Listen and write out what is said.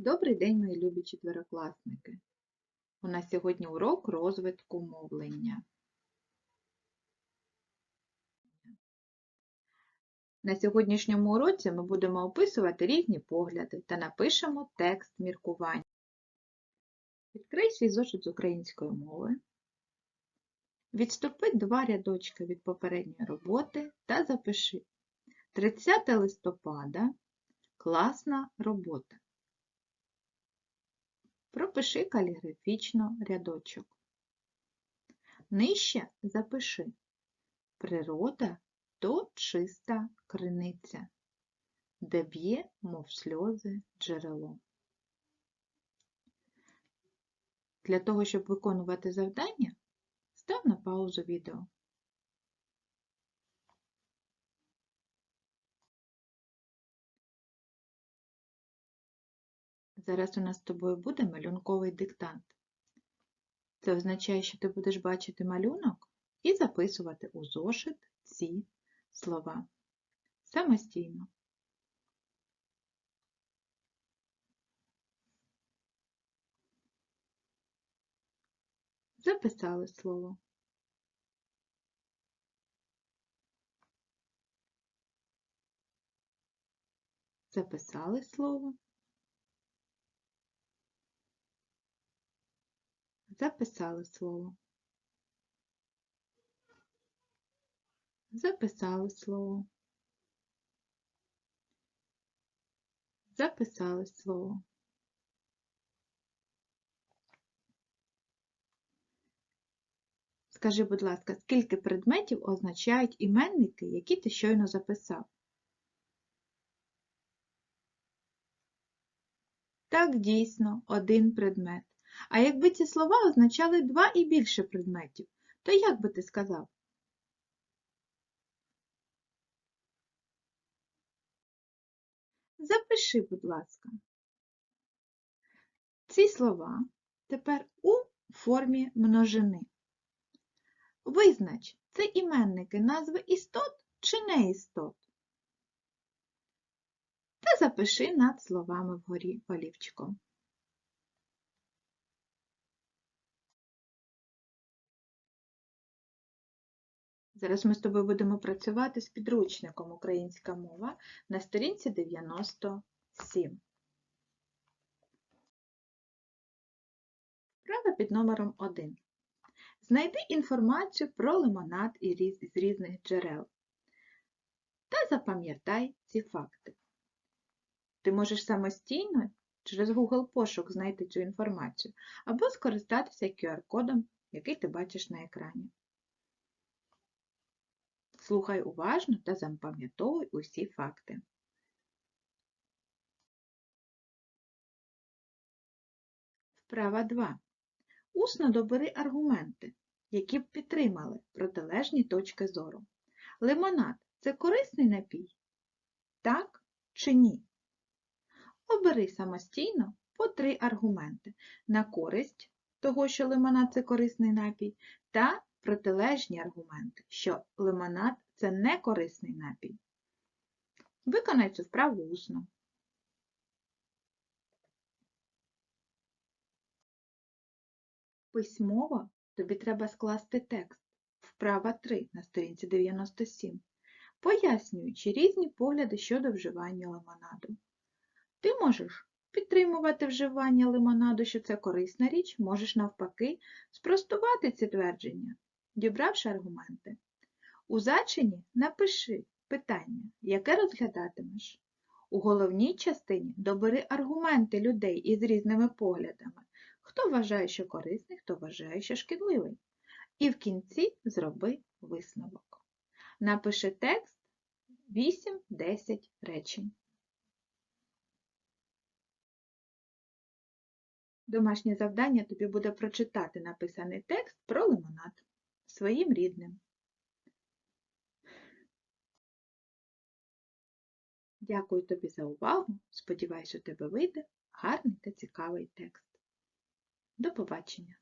Добрий день, мої любі четверокласники! У нас сьогодні урок розвитку мовлення. На сьогоднішньому уроці ми будемо описувати різні погляди та напишемо текст міркування. Відкрий свій зошит з української мови. Відступи два рядочки від попередньої роботи та запиши 30 листопада класна робота. Пропиши каліграфічно рядочок. Нижче запиши Природа то чиста криниця, де б'є, мов сльози, джерело. Для того, щоб виконувати завдання, став на паузу відео. Зараз у нас з тобою буде малюнковий диктант. Це означає, що ти будеш бачити малюнок і записувати у зошит ці слова самостійно. Записали слово. Записали слово. Записали слово. Записали слово. Записали слово. Скажи, будь ласка, скільки предметів означають іменники, які ти щойно записав? Так, дійсно, один предмет. А якби ці слова означали два і більше предметів, то як би ти сказав? Запиши, будь ласка, ці слова тепер у формі множини. Визнач, це іменники назви істот чи не істот. Та запиши над словами вгорі олівчиком. Зараз ми з тобою будемо працювати з підручником Українська мова на сторінці 97. Вправа під номером 1. Знайди інформацію про лимонад з різних джерел. Та запам'ятай ці факти. Ти можеш самостійно через Google пошук знайти цю інформацію або скористатися QR-кодом, який ти бачиш на екрані. Слухай уважно та запам'ятовуй усі факти. Вправа 2. Усно добери аргументи, які б підтримали протилежні точки зору. Лимонад це корисний напій? Так чи ні? Обери самостійно по три аргументи на користь того, що лимонад це корисний напій, та протилежні аргументи, що лимонад це не корисний напій. Виконай цю вправу усно. Письмово тобі треба скласти текст. Вправа 3 на сторінці 97, пояснюючи різні погляди щодо вживання лимонаду. Ти можеш підтримувати вживання лимонаду, що це корисна річ, можеш навпаки спростувати ці твердження, дібравши аргументи. У зачині напиши питання, яке розглядатимеш. У головній частині добери аргументи людей із різними поглядами. Хто вважає, що корисний, хто вважає, що шкідливий. І в кінці зроби висновок. Напиши текст 8-10 речень. Домашнє завдання тобі буде прочитати написаний текст про лимонад своїм рідним. Дякую тобі за увагу. Сподіваюся, у тебе вийде гарний та цікавий текст. До побачення!